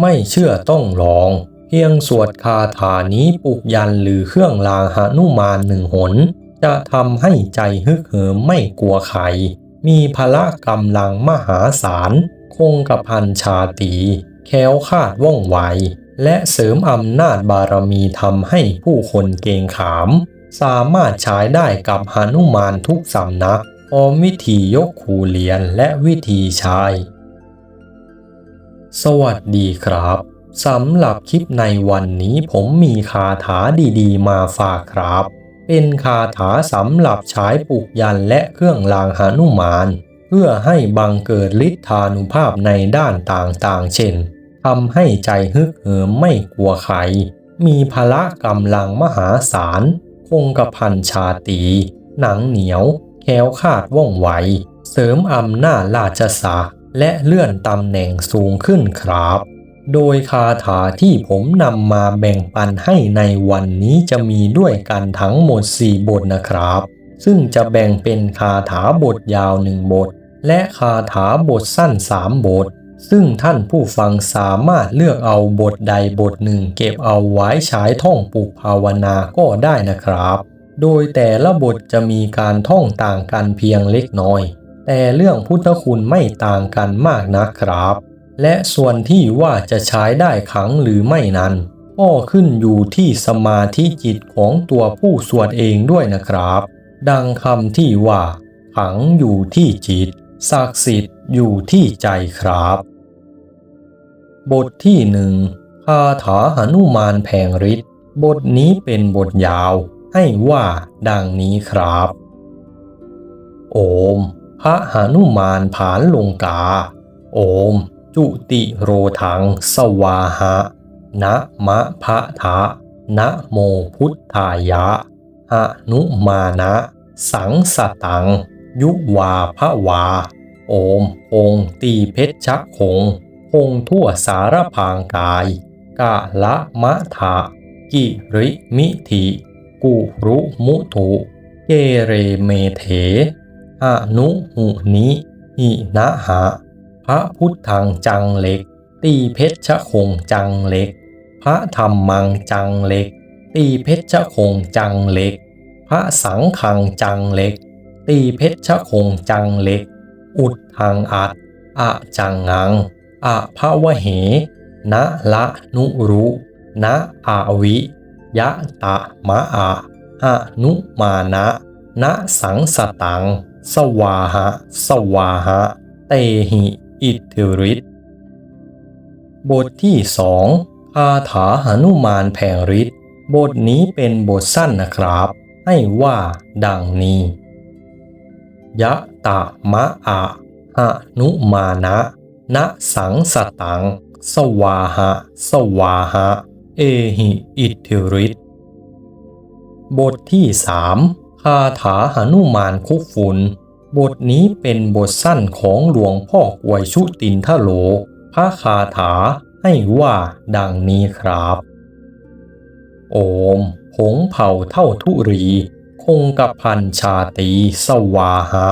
ไม่เชื่อต้องลอง เพียงสวดคาถานี้ปลุกยันหรือเครื่องรางหนุมานหนึ่งหน จะทำให้ใจฮึกเหิมไม่กลัวใคร มีพละกำลังมหาศาล คงกระพันชาตี แค้วคาดว่องไว และเสริมอำนาจบารมีทำให้ผู้คนเกรงขาม สามารถใช้ได้กับหนุมานทุกสำนักพร้อมวิธียกขูเหรียญและวิธีใช้ สวัสดีครับสำหรับคลิปในวันนี้ผมมีคาถาดีๆ มาฝากครับ เป็นคาถาสำหรับใช้ปลุกยันและเครื่องรางหานุมาน เพื่อให้บังเกิดฤทธานุภาพในด้านต่างๆ เช่นทำให้ใจฮึกเหิมไม่กลัวใคร มีพละกำลังมหาศาล คงกระพันชาตี หนังเหนียว แค้วคาดว่องไว เสริมอำนาจราชศักดิ์ และเลื่อนตำแหน่งสูงขึ้นครับ โดยคาถาที่ผมนำมาแบ่งปันให้ในวันนี้จะมีด้วยกันทั้งหมด 4 บทนะครับ ซึ่งจะแบ่งเป็นคาถาบทยาวหนึ่งบท และคาถาบทสั้น 3 บท ซึ่งท่านผู้ฟังสามารถเลือกเอาบทใดบทหนึ่ง เก็บเอาไว้ใช้ท่องปลุกภาวนาก็ได้นะครับ โดยแต่ละบทจะมีการท่องต่างกันเพียงเล็กน้อย แต่เรื่องพุทธคุณไม่ต่างกันมากนะครับ และส่วนที่ว่าจะใช้ได้ขังหรือไม่นั้นก็ขึ้นอยู่ที่สมาธิจิตของตัวผู้สวดเองด้วยนะครับ ดังคำที่ว่า ขังอยู่ที่จิต ศักดิ์สิทธิ์อยู่ที่ใจครับ บทที่หนึ่งคาถาหนุมานแผงฤทธิ์บทนี้เป็นบทยาว ให้ว่าดังนี้ครับ โอม พระหานุมานผานลงกา โอม จุติโรทัง สวาหะ นะมะพะทะนะโมพุทธายะหนุมานะ สังสตัง ยุวาพะวา โอมองตีเพชรคงคงทั่วสารพางกาย กะละมะทะกิริมิถิ กุรุมุถุ เกเรเมเถ อนุหุนิหินะหะ พระพุทธังจังเล็ก ตีเพชรคงจังเล็ก พระธรรมังจังเล็ก ตีเพชรคงจังเล็ก พระสังฆังจังเล็ก ตีเพชรคงจังเล็ก อุดทางอัดอะจังงังอะพะวะเหนะละนุรุนะอาวิยะตะมะอะหะนุมานะนะสังสตัง สวาหะ สวาหะ เตหิ อิทธิฤทธิ์บทที่สองคาถาหนุมานแผงฤทธิ์บทนี้เป็นบทสั้นนะครับ ให้ว่าดังนี้ ยะตะมะอะหะนุมานะนะสังสตัง สวาหะ สวาหะ เอหิ อิทธิฤทธิ์บทที่สาม คาถาหนุมานคุฟุนบทนี้เป็นบทสั้นของหลวงพ่อกวยชุตินทโล พระคาถาให้ว่าดังนี้ครับ โอม ผงเผาเท่าทุรี คงกระพันชาตีสวาหะ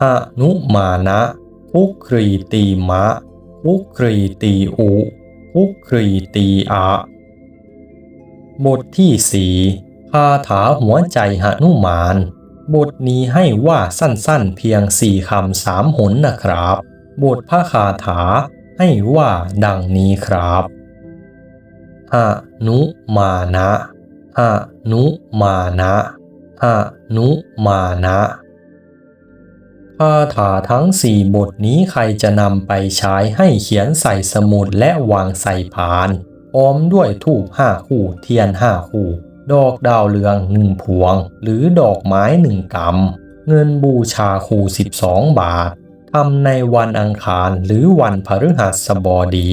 หะนุมานะคุกครีตีมะคุกครีตีอุคุกครีตีอะบทที่สี่ คาถาหัวใจหนุมาน บทนี้ให้ว่าสั้นๆเพียงสี่คำสามหนนะครับ บทพระคาถาให้ว่าดังนี้ครับหนุมานะหนุมานะหนุมานะคาถาทั้งสี่บทนี้ใครจะนำไปใช้ให้เขียนใส่สมุดและวางใส่พาน พร้อมด้วยทูบห้าคู่เทียนห้าคู่ ดอกดาวเรืองหนึ่งพวง หรือดอกไม้หนึ่งกำเงินบูชาคู่12 บาททำในวันอังคารหรือวันพฤหัสบดี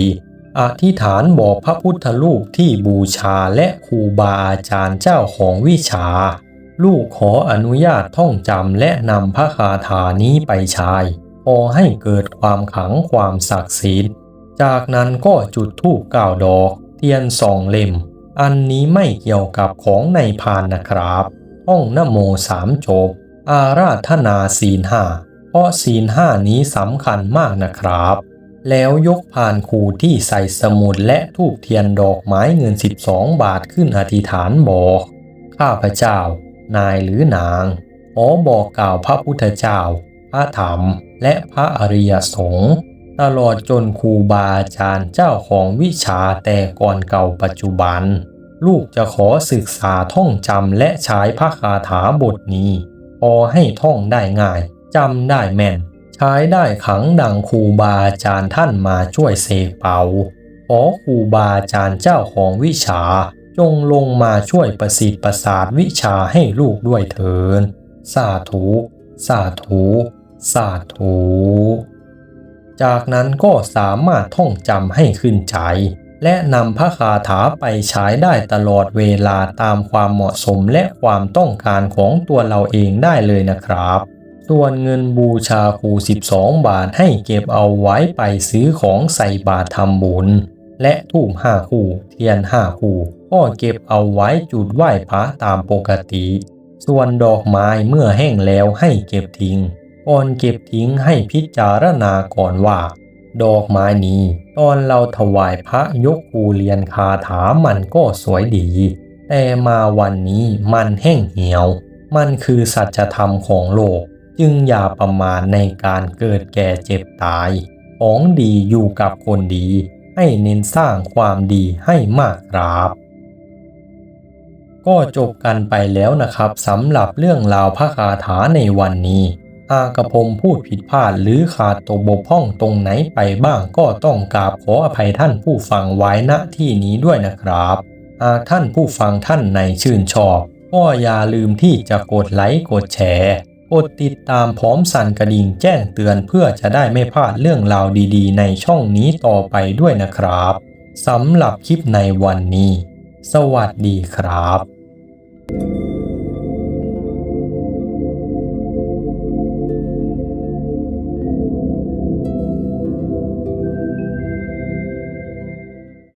อธิษฐานบอกพระพุทธรูปที่บูชาและครูบาอาจารย์เจ้าของวิชา ลูกขออนุญาตท่องจำและนำพระคาถานี้ไปใช้พอให้เกิดความขังความศักดิ์สิทธิ์ จากนั้นก็จุดธูปเก้าดอก เทียนสองเล่ม อันนี้ไม่เกี่ยวกับของในพานนะครับท่องนโมสามจบ อาราธนาศีลห้าเพราะศีลห้านี้สำคัญมากนะครับ แล้วยกพานครูที่ใส่สมุดและทูบเทียนดอกไม้เงิน 12 บาทขึ้นอธิษฐานบอก ข้าพเจ้า นายหรือนางขอบอกกล่าวพระพุทธเจ้า พระธรรม และพระอริยสงฆ์ ตลอดจนครูบาอาจารย์เจ้าของวิชาแต่ก่อนเก่าปัจจุบัน ลูกจะขอศึกษาท่องจำและใช้พระคาถาบทนี้ พอให้ท่องได้ง่ายจำได้แม่น ใช้ได้ขังดังครูบาอาจารย์ท่านมาช่วยเสกเป่าขอครูบาอาจารย์เจ้าของวิชา จงลงมาช่วยประสิทธิ์ประสาทวิชาให้ลูกด้วยเถินสาธุ สาธุ สาธุ จากนั้นก็สามารถท่องจำให้ขึ้นใจ และนำพระคาถาไปใช้ได้ตลอดเวลาตามความเหมาะสมและความต้องการของตัวเราเองได้เลยนะครับส่วนเงินบูชาครู 12 บาทให้เก็บเอาไว้ไปซื้อของใส่บาตรทำบุญ และทูบห้าคู่ เทียนห้าคู่ก็เก็บเอาไว้จุดไหว้พระตามปกติ ส่วนดอกไม้เมื่อแห้งแล้วให้เก็บทิ้ง ก่อนเก็บทิ้งให้พิจารณาก่อนว่า ดอกไม้นี้ ตอนเราถวายพระยกภูเรียนคาถามันก็สวยดี แต่มาวันนี้มันแห้งเหี่ยว มันคือสัจธรรมของโลก จึงอย่าประมาทในการเกิดแก่เจ็บตาย ของดีอยู่กับคนดี ให้เน้นสร้างความดีให้มากครับก็จบกันไปแล้วนะครับสำหรับเรื่องราวพระคาถาในวันนี้ หากกระผมพูดผิดพลาดหรือขาดตกบกพร่องตรงไหนไปบ้างก็ต้องกราบขออภัยท่านผู้ฟังไว้ณที่นี้ด้วยนะครับ หากท่านผู้ฟังท่านในชื่นชอบก็อย่าลืมที่จะกดไลค์กดแชร์กดติดตามพร้อมสั่นกระดิ่งแจ้งเตือนเพื่อจะได้ไม่พลาดเรื่องราวดีๆ ในช่องนี้ต่อไปด้วยนะครับสำหรับคลิปในวันนี้ สวัสดีครับ